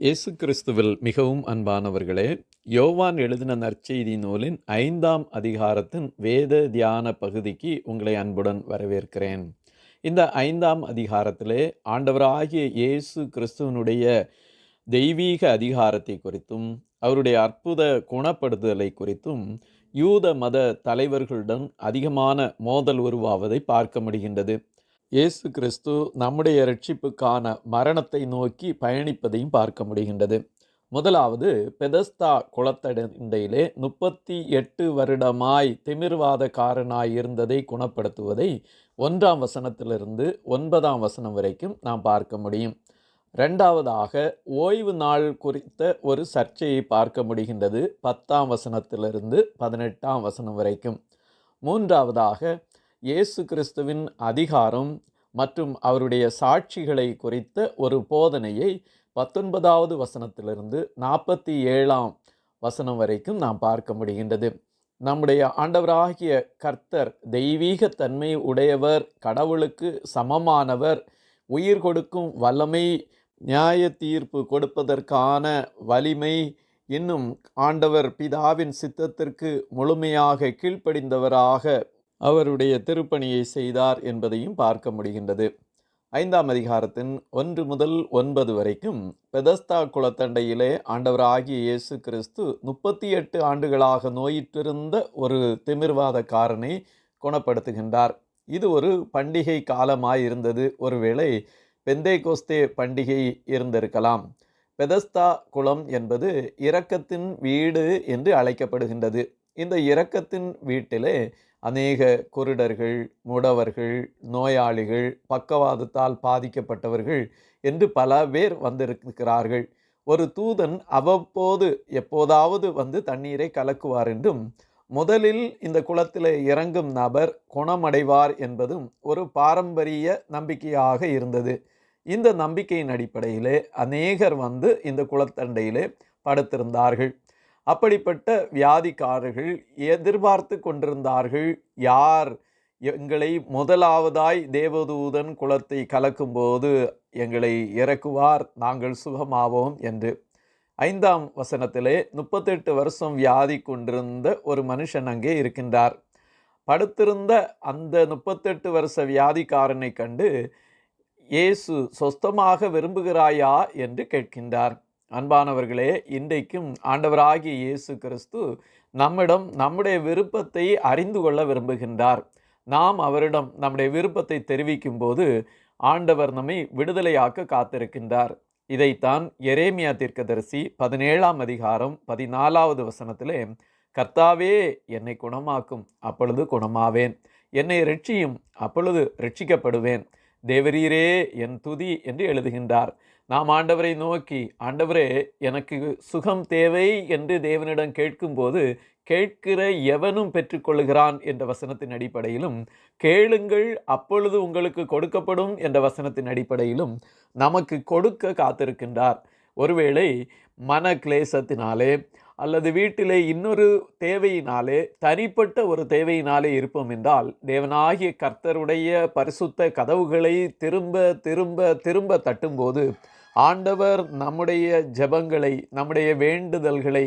இயேசு கிறிஸ்துவில் மிகவும் அன்பானவர்களே யோவான் எழுதின நற்செய்தி நூலின் ஐந்தாம் அதிகாரத்தின் வேத தியான பகுதிக்கு உங்களை அன்புடன் வரவேற்கிறேன். இந்த ஐந்தாம் அதிகாரத்திலே ஆண்டவராகிய இயேசு கிறிஸ்துவனுடைய தெய்வீக அதிகாரத்தை குறித்தும் அவருடைய அற்புத குணப்படுத்துதலை குறித்தும் யூத மத தலைவர்களுடன் அதிகமான மோதல் உருவாவதை பார்க்க முடிகின்றது. இயேசு கிறிஸ்து நம்முடைய ரட்சிப்புக்கான மரணத்தை நோக்கி பயணிப்பதையும் பார்க்க முடிகின்றது. முதலாவது பெதஸ்தா குளத்தடையிலே முப்பத்தி எட்டு வருடமாய் திமிர்வாதக்காரனாய் இருந்ததை குணப்படுத்துவதை ஒன்றாம் வசனத்திலிருந்து ஒன்பதாம் வசனம் வரைக்கும் நாம் பார்க்க முடியும். ரெண்டாவதாக ஓய்வு நாள் குறித்த ஒரு சர்ச்சையை பார்க்க முடிகின்றது பத்தாம் வசனத்திலிருந்து பதினெட்டாம் வசனம் வரைக்கும். மூன்றாவதாக இயேசு கிறிஸ்துவின் அதிகாரம் மற்றும் அவருடைய சாட்சிகளை குறித்த ஒரு போதனையை பத்தொன்பதாவது வசனத்திலிருந்து நாற்பத்தி ஏழாம் வசனம் வரைக்கும் நாம் பார்க்க முடிகின்றது. நம்முடைய ஆண்டவராகிய கர்த்தர் தெய்வீக தன்மை உடையவர் கடவுளுக்கு சமமானவர் உயிர் கொடுக்கும் வல்லமை நியாய தீர்ப்பு கொடுப்பதற்கான வலிமை இன்னும் ஆண்டவர் பிதாவின் சித்தத்திற்கு முழுமையாக கீழ்ப்படிந்தவராக அவருடைய திருப்பணியை செய்தார் என்பதையும் பார்க்க முடிகின்றது. ஐந்தாம் அதிகாரத்தின் ஒன்று முதல் ஒன்பது வரைக்கும் பெதஸ்தா குளத்தண்டையிலே ஆண்டவராகிய இயேசு கிறிஸ்து முப்பத்தி எட்டு ஆண்டுகளாக நோயிற்றிருந்த ஒரு திமிர்வாதக்காரனை குணப்படுத்துகின்றார். இது ஒரு பண்டிகை காலமாய் இருந்தது ஒருவேளை பெந்தை கோஸ்தே பண்டிகை இருந்திருக்கலாம். பெதஸ்தா குளம் என்பது இரக்கத்தின் வீடு என்று அழைக்கப்படுகின்றது. இந்த இரக்கத்தின் வீட்டிலே அநேக குருடர்கள் முடவர்கள் நோயாளிகள் பக்கவாதத்தால் பாதிக்கப்பட்டவர்கள் என்று பல பேர் வந்திருக்கிறார்கள். ஒரு தூதன் அவ்வப்போது எப்போதாவது வந்து தண்ணீரை கலக்குவார் என்றும் முதலில் இந்த குளத்தில் இறங்கும் நபர் குணமடைவார் என்பதும் ஒரு பாரம்பரிய நம்பிக்கையாக இருந்தது. இந்த நம்பிக்கையின் அடிப்படையிலே அநேகர் வந்து இந்த குளத்தண்டையிலே படுத்திருந்தார்கள். அப்படிப்பட்ட வியாதிக்காரர்கள் எதிர்பார்த்து கொண்டிருந்தார்கள். யார்? எங்களை முதலாவதாய் தேவதூதன் குலத்தை கலக்கும்போது எங்களை இறக்குவார் நாங்கள் சுகமாவோம் என்று. ஐந்தாம் வசனத்திலே முப்பத்தெட்டு வருஷம் வியாதி கொண்டிருந்த ஒரு மனுஷன் அங்கே இருக்கின்றார். படுத்திருந்த அந்த முப்பத்தெட்டு வருஷ வியாதிக்காரனை கண்டு இயேசு சொஸ்தமாக விரும்புகிறாயா? என்று கேட்கின்றார். அன்பானவர்களே இன்றைக்கும் ஆண்டவராகிய இயேசு கிறிஸ்து நம்மிடம் நம்முடைய விருப்பத்தை அறிந்து கொள்ள விரும்புகின்றார். நாம் அவரிடம் நம்முடைய விருப்பத்தை தெரிவிக்கும் போது ஆண்டவர் நம்மை விடுதலையாக்க காத்திருக்கின்றார். இதைத்தான் எரேமியா தீர்க்கதரிசி பதினேழாம் அதிகாரம் பதினாலாவது வசனத்திலே கர்த்தாவே என்னை குணமாக்கும் அப்பொழுது குணமாவேன். என்னை ரட்சியும் அப்பொழுது ரட்சிக்கப்படுவேன். தேவரீரே என் துதி என்று எழுதுகின்றார். நாம் ஆண்டவரை நோக்கி ஆண்டவரே எனக்கு சுகம் தேவை என்று தேவனிடம் கேட்கும்போது கேட்கிற எவனும் பெற்றுக்கொள்கிறான் என்ற வசனத்தின் அடிப்படையிலும் கேளுங்கள் அப்பொழுது உங்களுக்கு கொடுக்கப்படும் என்ற வசனத்தின் அடிப்படையிலும் நமக்கு கொடுக்க காத்திருக்கின்றார். ஒருவேளை மன கிளேசத்தினாலே அல்லது வீட்டிலே இன்னொரு தேவையினாலே தனிப்பட்ட ஒரு தேவையினாலே இருப்போம் என்றால் தேவனாகிய கர்த்தருடைய பரிசுத்த கதவுகளை திரும்ப திரும்ப திரும்ப தட்டும்போது ஆண்டவர் நம்முடைய ஜெபங்களை நம்முடைய வேண்டுதல்களை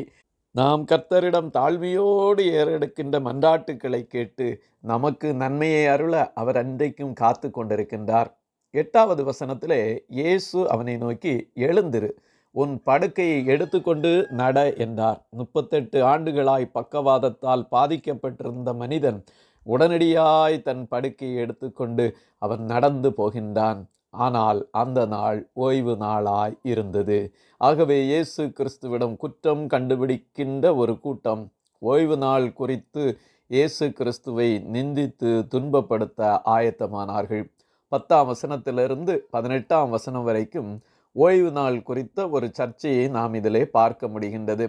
நாம் கர்த்தரிடம் தாழ்மையோடு ஏறெடுக்கின்ற மன்றாட்டுக்களை கேட்டு நமக்கு நன்மையை அருள அவர் அன்றைக்கும் காத்து கொண்டிருக்கின்றார் எட்டாவது வசனத்திலே இயேசு அவனை நோக்கி எழுந்திரு. உன் படுக்கையை எடுத்துக்கொண்டு நட என்றார். முப்பத்தெட்டு ஆண்டுகளாய் பக்கவாதத்தால் பாதிக்கப்பட்டிருந்த மனிதன் உடனடியாய் தன் படுக்கையை எடுத்துக்கொண்டு அவன் நடந்து போகின்றான். ஆனால் அந்த நாள் ஓய்வு நாளாய் இருந்தது. ஆகவே இயேசு கிறிஸ்துவிடம் குற்றம் கண்டுபிடிக்கின்ற ஒரு கூட்டம் ஓய்வு நாள் குறித்து இயேசு கிறிஸ்துவை நிந்தித்து துன்பப்படுத்த ஆயத்தமானார்கள். பத்தாம் வசனத்திலிருந்து பதினெட்டாம் வசனம் வரைக்கும் ஓய்வு நாள் குறித்த ஒரு சர்ச்சையை நாம் இதிலே பார்க்க முடிகின்றது.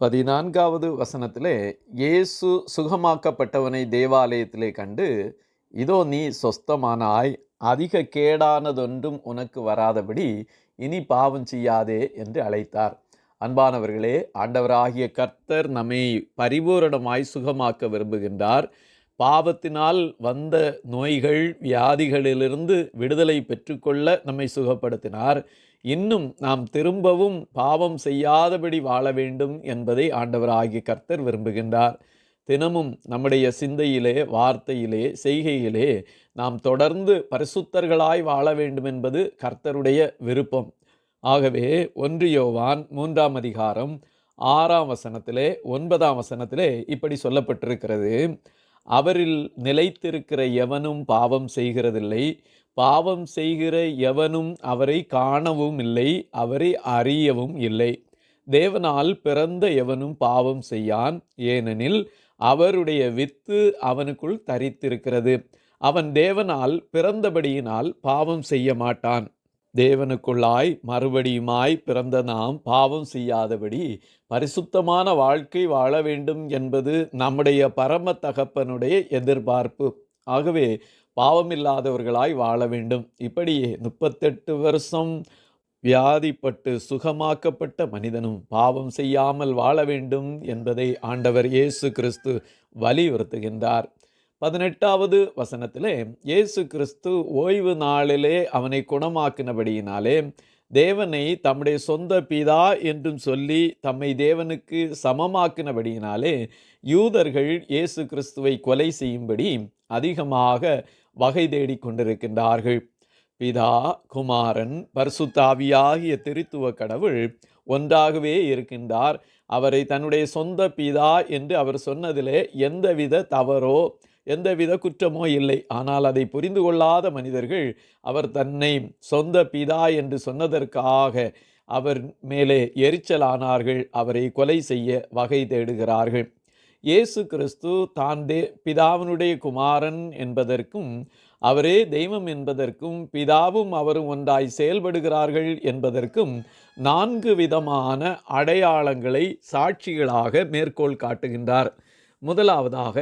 பதினான்காவது வசனத்திலே இயேசு சுகமாக்கப்பட்டவனை தேவாலயத்திலே கண்டு இதோ நீ சொஸ்தமானாய் அதிக கேடானதொன்றும் உனக்கு வராதபடி இனி பாவம் செய்யாதே என்று அழைத்தார். அன்பானவர்களே ஆண்டவராகிய கர்த்தர் நம்மை பரிபூரணமாய் சுகமாக்க விரும்புகின்றார். பாவத்தினால் வந்த நோய்கள் வியாதிகளிலிருந்து விடுதலை பெற்றுக்கொள்ள நம்மை சுகப்படுத்தினார். இன்னும் நாம் திரும்பவும் பாவம் செய்யாதபடி வாழ வேண்டும் என்பதை ஆண்டவராகிய கர்த்தர் விரும்புகின்றார். தினமும் நம்முடைய சிந்தையிலே வார்த்தையிலே செய்கையிலே நாம் தொடர்ந்து பரிசுத்தர்களாய் வாழ வேண்டும் என்பது கர்த்தருடைய விருப்பம். ஆகவே ஒன்று யோவான் மூன்றாம் அதிகாரம் ஆறாம் வசனத்திலே ஒன்பதாம் வசனத்திலே இப்படி சொல்லப்பட்டிருக்கிறது. அவரில் நிலைத்திருக்கிற எவனும் பாவம் செய்கிறதில்லை. பாவம் செய்கிற எவனும் அவரை காணவும் இல்லை அவரை அறியவும் இல்லை. தேவனால் பிறந்த எவனும் பாவம் செய்யான் ஏனெனில் அவருடைய வித்து அவனுக்குள் தரித்திருக்கிறது. அவன் தேவனால் பிறந்தபடியினால் பாவம் செய்ய மாட்டான். தேவனுக்குள்ளாய் மறுபடியுமாய் பிறந்த நாம் பாவம் செய்யாதபடி பரிசுத்தமான வாழ்க்கை வாழ வேண்டும் என்பது நம்முடைய பரம தகப்பனுடைய எதிர்பார்ப்பு. ஆகவே பாவமில்லாதவர்களாய் வாழ வேண்டும். இப்படியே முப்பத்தெட்டு வருஷம் வியாதிப்பட்டு சுகமாக்கப்பட்ட மனிதனும் பாவம் செய்யாமல் வாழ வேண்டும் என்பதை ஆண்டவர் இயேசு கிறிஸ்து வலியுறுத்துகின்றார். பதினெட்டாவது வசனத்திலே இயேசு கிறிஸ்து ஓய்வு நாளிலே அவனை குணமாக்கினபடியினாலே தேவனை தம்முடைய சொந்த பிதா என்றும் சொல்லி தம்மை தேவனுக்கு சமமாக்கினபடியினாலே யூதர்கள் இயேசு கிறிஸ்துவை கொலை செய்யும்படி அதிகமாக வகை தேடிக் கொண்டிருக்கின்றார்கள். பிதா குமாரன் பர்சுத்தாவியாகிய திருத்துவ கடவுள் ஒன்றாகவே இருக்கின்றார். அவரை தன்னுடைய சொந்த பிதா என்று அவர் சொன்னதிலே எந்தவித தவறோ எந்தவித குற்றமோ இல்லை. ஆனால் அதை புரிந்து கொள்ளாத மனிதர்கள் அவர் தன்னை சொந்த பிதா என்று சொன்னதற்காக அவர் மேலே எரிச்சலானார்கள். அவரை கொலை செய்ய வகை தேடுகிறார்கள். இயேசு கிறிஸ்து தான் தே பிதாவினுடைய குமாரன் என்பதற்கும் அவரே தெய்வம் என்பதற்கும் பிதாவும் அவரும் ஒன்றாய் செயல்படுகிறார்கள் என்பதற்கும் நான்கு விதமான அடையாளங்களை சாட்சிகளாக மேற்கோள் காட்டுகின்றார். முதலாவதாக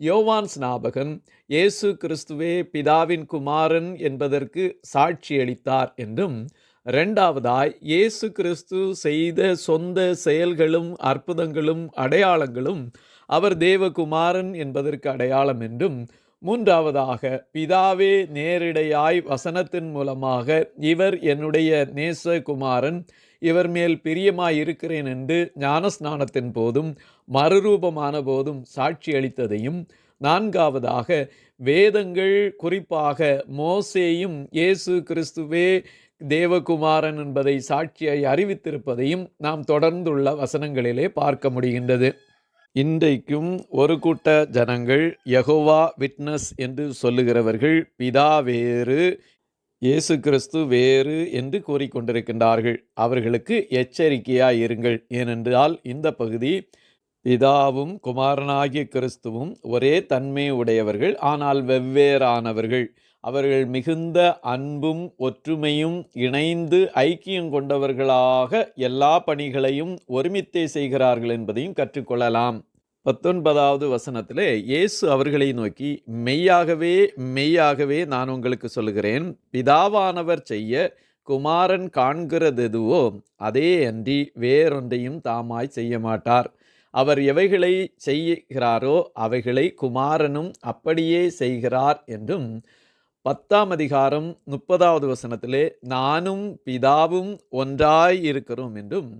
யோவான் ஸ்நாபகன் இயேசு கிறிஸ்துவே பிதாவின் குமாரன் என்பதற்கு சாட்சியளித்தார் என்றும் ரெண்டாவதாய் இயேசு கிறிஸ்து செய்த சொந்த செயல்களும் அற்புதங்களும் அடையாளங்களும் அவர் தேவகுமாரன் என்பதற்கு அடையாளம் என்றும் மூன்றாவதாக பிதாவே நேரிடையாய் வசனத்தின் மூலமாக இவர் என்னுடைய நேசகுமாரன் இவர் மேல் பிரியமாயிருக்கிறேன் என்று ஞானஸ்நானத்தின் போதும் மறுரூபமான போதும் சாட்சி அளித்ததையும் நான்காவதாக வேதங்கள் குறிப்பாக மோசேயும் இயேசு கிறிஸ்துவே தேவகுமாரன் என்பதை சாட்சியை அறிவித்திருப்பதையும் நாம் தொடர்ந்துள்ள வசனங்களிலே பார்க்க முடிகின்றது. இன்றைக்கும் ஒரு கூட்ட ஜனங்கள் யகோவா விட்னஸ் என்று சொல்லுகிறவர்கள் பிதா வேறு இயேசு கிறிஸ்து வேறு என்று கூறிக்கொண்டிருக்கின்றார்கள். அவர்களுக்கு எச்சரிக்கையாய் இருங்கள். ஏனென்றால் இந்த பகுதி பிதாவும் குமாரனாகிய கிறிஸ்துவும் ஒரே தன்மை உடையவர்கள் ஆனால் வெவ்வேறானவர்கள். அவர்கள் மிகுந்த அன்பும் ஒற்றுமையும் இணைந்து ஐக்கியம் கொண்டவர்களாக எல்லா பணிகளையும் ஒருமித்தே செய்கிறார்கள் என்பதையும் கற்றுக்கொள்ளலாம். பத்தொன்பதாவது வசனத்திலே இயேசு அவர்களை நோக்கி மெய்யாகவே மெய்யாகவே நான் உங்களுக்கு சொல்லுகிறேன் பிதாவானவர் செய்ய குமாரன் காண்கிறதெதுவோ அதே அன்றி வேறொன்றையும் தாமாய் செய்ய மாட்டார் அவர் எவைகளை செய்கிறாரோ அவைகளை குமாரனும் அப்படியே செய்கிறார் என்றும் பத்தாம் அதிகாரம் முப்பதாவது வசனத்திலே நானும் பிதாவும் ஒன்றாய் இருக்கிறோம் என்றும்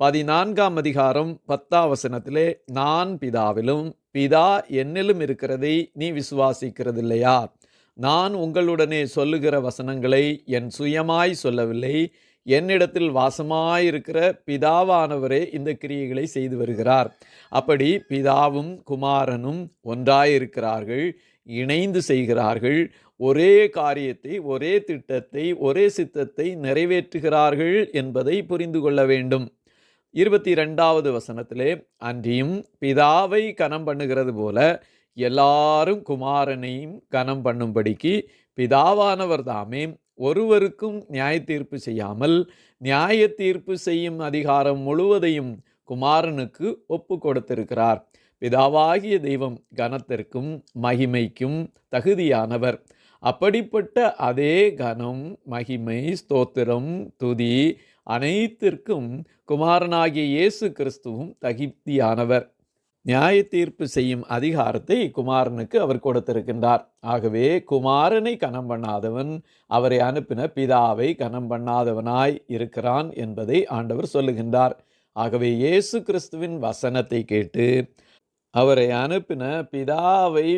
பதினான்காம் அதிகாரம் பத்தாம் வசனத்திலே நான் பிதாவிலும் பிதா என்னிலும் இருக்கிறதை நீ விசுவாசிக்கிறதில்லையா? நான் உங்களுடனே சொல்லுகிற வசனங்களை என் சுயமாய் சொல்லவில்லை. என்னிடத்தில் வாசமாயிருக்கிற பிதாவானவரே இந்த கிரியைகளை செய்து வருகிறார். அப்படி பிதாவும் குமாரனும் ஒன்றாயிருக்கிறார்கள் இணைந்து செய்கிறார்கள் ஒரே காரியத்தை ஒரே திட்டத்தை ஒரே சித்தத்தை நிறைவேற்றுகிறார்கள் என்பதை புரிந்து கொள்ள வேண்டும். இருபத்தி ரெண்டாவது வசனத்திலே அன்றியும் பிதாவை கனம் பண்ணுகிறது போல எல்லாரும் குமாரனையும் கனம் பண்ணும்படிக்கு பிதாவானவர் தாமே ஒருவருக்கும் நியாய தீர்ப்பு செய்யாமல் நியாய தீர்ப்பு செய்யும் அதிகாரம் முழுவதையும் குமாரனுக்கு ஒப்பு கொடுத்திருக்கிறார். பிதாவாகிய தெய்வம் கனத்திற்கும் மகிமைக்கும் தகுதியானவர். அப்படிப்பட்ட அதே கனம் மகிமை ஸ்தோத்திரம் துதி அனைத்திற்கும் குமாரனாகிய இயேசு கிறிஸ்துவும் தகுதியானவர் நியாய தீர்ப்பு செய்யும் அதிகாரத்தை குமாரனுக்கு அவர் கொடுத்திருக்கின்றார். ஆகவே குமாரனை கனம் பண்ணாதவன் அவரை அனுப்பின பிதாவை கனம் பண்ணாதவனாய் இருக்கிறான் என்பதை ஆண்டவர் சொல்லுகின்றார். ஆகவே இயேசு கிறிஸ்துவின் வசனத்தை கேட்டு அவரை அனுப்பின பிதாவை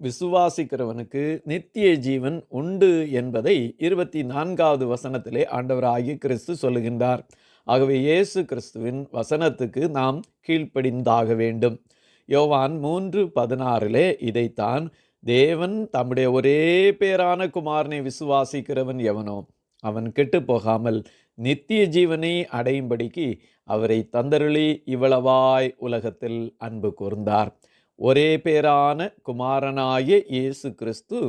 விசுவாசிக்கிறவனுக்கு நித்திய ஜீவன் உண்டு என்பதை இருபத்தி நான்காவது வசனத்திலே ஆண்டவராகிய கிறிஸ்து சொல்லுகின்றார். ஆகவே இயேசு கிறிஸ்துவின் வசனத்துக்கு நாம் கீழ்ப்படிந்தாக வேண்டும். யோவான் மூன்று பதினாறிலே இதைத்தான் தேவன் தம்முடைய ஒரே பேரான குமாரனை விசுவாசிக்கிறவன் எவனோ அவன் கெட்டு போகாமல் நித்திய ஜீவனை அடையும்படிக்கு அவரை தந்தருளி இவ்வளவாய் உலகத்தில் அன்பு கூர்ந்தார். ஒரே பேரான குமாரனாய இயேசு கிறிஸ்து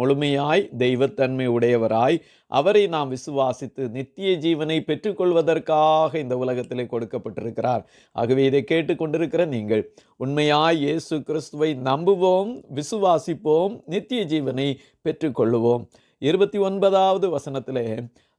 முழுமையாய் தெய்வத்தன்மை உடையவராய் அவரை நாம் விசுவாசித்து நித்திய ஜீவனை பெற்றுக்கொள்வதற்காக இந்த உலகத்திலே கொடுக்கப்பட்டிருக்கிறார். ஆகவே இதை கேட்டுக்கொண்டிருக்கிற நீங்கள் உண்மையாய் இயேசு கிறிஸ்துவை நம்புவோம் விசுவாசிப்போம் நித்திய ஜீவனை பெற்றுக்கொள்ளுவோம். இருபத்தி ஒன்பதாவது வசனத்திலே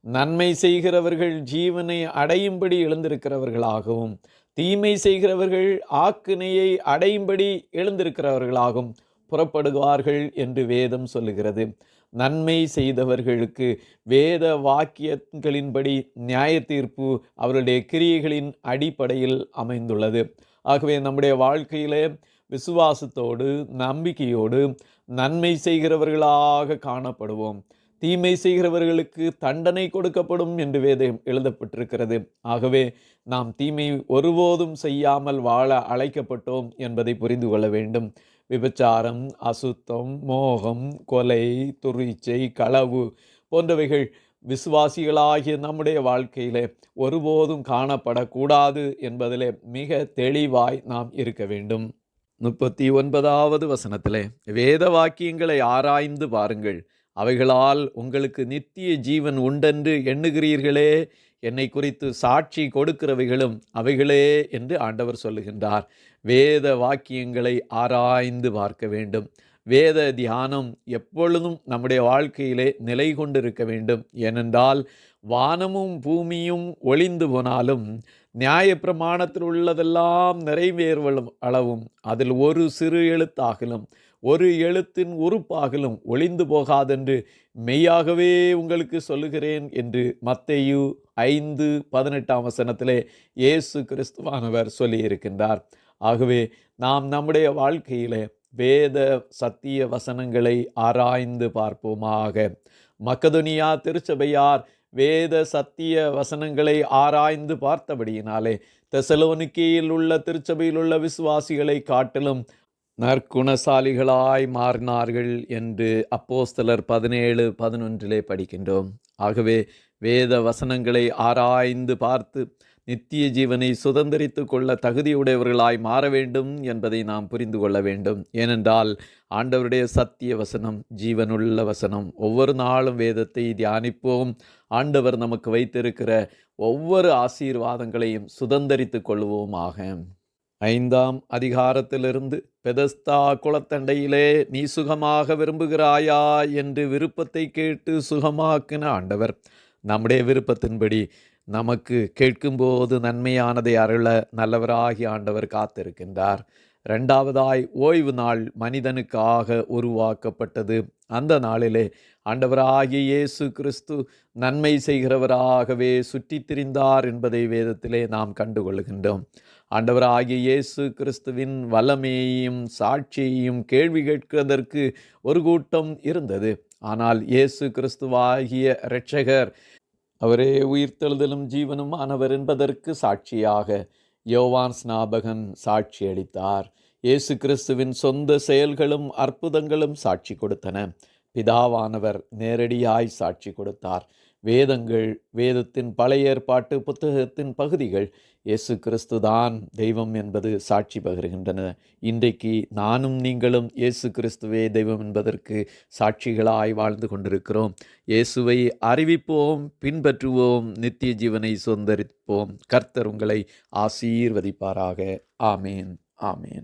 நன்மை செய்கிறவர்கள் ஜீவனை அடையும்படி எழுந்திருக்கிறவர்களாகவும் தீமை செய்கிறவர்கள் ஆக்கினையை அடையும்படி எழுந்திருக்கிறவர்களாகும் புறப்படுவார்கள் என்று வேதம் சொல்லுகிறது. நன்மை செய்தவர்களுக்கு வேத வாக்கியங்களின்படி நியாய தீர்ப்பு அவருடைய கிரியைகளின் அடிப்படையில் அமைந்துள்ளது. ஆகவே நம்முடைய வாழ்க்கையிலே விசுவாசத்தோடு நம்பிக்கையோடு நன்மை செய்கிறவர்களாக காணப்படுவோம். தீமை செய்கிறவர்களுக்கு தண்டனை கொடுக்கப்படும் என்று வேதம் எழுதப்பட்டிருக்கிறது. ஆகவே நாம் தீமை ஒருபோதும் செய்யாமல் வாழ அழைக்கப்பட்டோம் என்பதை புரிந்து கொள்ள வேண்டும். விபச்சாரம் அசுத்தம் மோகம் கொலை துரிச்சை களவு போன்றவைகள் விசுவாசிகளாகிய நம்முடைய வாழ்க்கையிலே ஒருபோதும் காணப்படக்கூடாது என்பதிலே மிக தெளிவாய் நாம் இருக்க வேண்டும். முப்பத்தி ஒன்பதாவது வசனத்திலே வேத வாக்கியங்களை ஆராய்ந்து பாருங்கள். அவைகளால் உங்களுக்கு நித்திய ஜீவன் உண்டென்று எண்ணுகிறீர்களே என்னை குறித்து சாட்சி கொடுக்கிறவைகளும் அவைகளே என்று ஆண்டவர் சொல்லுகின்றார். வேத வாக்கியங்களை ஆராய்ந்து பார்க்க வேண்டும். வேத தியானம் எப்பொழுதும் நம்முடைய வாழ்க்கையிலே நிலை கொண்டிருக்க வேண்டும். ஏனென்றால் வானமும் பூமியும் ஒளிந்து போனாலும் நியாய பிரமாணத்தில் உள்ளதெல்லாம் நிறைவேறுவலும் அளவும் அதில் ஒரு சிறு எழுத்தாகலும் ஒரு எழுத்தின் உறுப்பாகலும் ஒளிந்து போகாதென்று மெய்யாகவே உங்களுக்கு சொல்லுகிறேன் என்று மத்தையு ஐந்து பதினெட்டாம் வசனத்திலே இயேசு கிறிஸ்துவானவர் சொல்லியிருக்கின்றார். ஆகவே நாம் நம்முடைய வாழ்க்கையிலே வேத சத்திய வசனங்களை ஆராய்ந்து பார்ப்போமாக. மக்கதுனியா திருச்சபையார் வேத சத்திய வசனங்களை ஆராய்ந்து பார்த்தபடியினாலே தெசலோனிக்கையில் உள்ள திருச்சபையில் உள்ள விசுவாசிகளை காட்டிலும் நற்குணசாலிகளாய் மாறினார்கள் என்று அப்போஸ்தலர் பதினேழு பதினொன்றிலே படிக்கின்றோம். ஆகவே வேத வசனங்களை ஆராய்ந்து பார்த்து நித்திய ஜீவனை சுதந்திரித்து கொள்ள தகுதியுடையவர்களாய் மாற வேண்டும் என்பதை நாம் புரிந்து கொள்ள வேண்டும். ஏனென்றால் ஆண்டவருடைய சத்திய வசனம் ஜீவனுள்ள வசனம் ஒவ்வொரு நாளும் வேதத்தை தியானிப்போம். ஆண்டவர் நமக்கு வைத்திருக்கிற ஒவ்வொரு ஆசீர்வாதங்களையும் சுதந்திரித்து கொள்வோமாக ஐந்தாம் அதிகாரத்திலிருந்து பெதஸ்தா குளத்தண்டையிலே நீ சுகமாக விரும்புகிறாயா? என்று விருப்பத்தை கேட்டு சுகமாக்கின ஆண்டவர் நம்முடைய விருப்பத்தின்படி நமக்கு கேட்கும்போது நன்மையானதை அருள நல்லவராகி ஆண்டவர் காத்திருக்கின்றார். ரெண்டாவதாய் ஓய்வு நாள் மனிதனுக்காக உருவாக்கப்பட்டது. அந்த நாளிலே ஆண்டவராகிய இயேசு கிறிஸ்து நன்மை செய்கிறவராகவே சுற்றித் திரிந்தார் என்பதை வேதத்திலே நாம் கண்டுகொள்கின்றோம். ஆண்டவராகிய இயேசு கிறிஸ்துவின் வல்லமையையும் சாட்சியையும் கேள்வி கேட்கிறதற்கு ஒரு கூட்டம் இருந்தது. ஆனால் இயேசு கிறிஸ்துவாகிய இரட்சகர் அவரே உயிர்த்தெழுதலும் ஜீவனும் ஆனவர் என்பதற்கு சாட்சியாக யோவான் ஸ்நாபகன் சாட்சி அளித்தார். இயேசு கிறிஸ்துவின் சொந்த செயல்களும் அற்புதங்களும் சாட்சி கொடுத்தன. பிதாவானவர் நேரடியாய் சாட்சி கொடுத்தார். வேதங்கள் வேதத்தின் பழைய ஏற்பாட்டு புத்தகத்தின் பகுதிகள் இயேசு கிறிஸ்து தான் தெய்வம் என்பது சாட்சி பகிர்கின்றன. இன்றைக்கு நானும் நீங்களும் இயேசு கிறிஸ்துவே தெய்வம் என்பதற்கு சாட்சிகளாய் வாழ்ந்து கொண்டிருக்கிறோம். இயேசுவை அறிவிப்போம் பின்பற்றுவோம் நித்திய ஜீவனை சுதந்திரிப்போம். கர்த்தர் உங்களை ஆசீர்வதிப்பாராக. ஆமேன் ஆமேன்.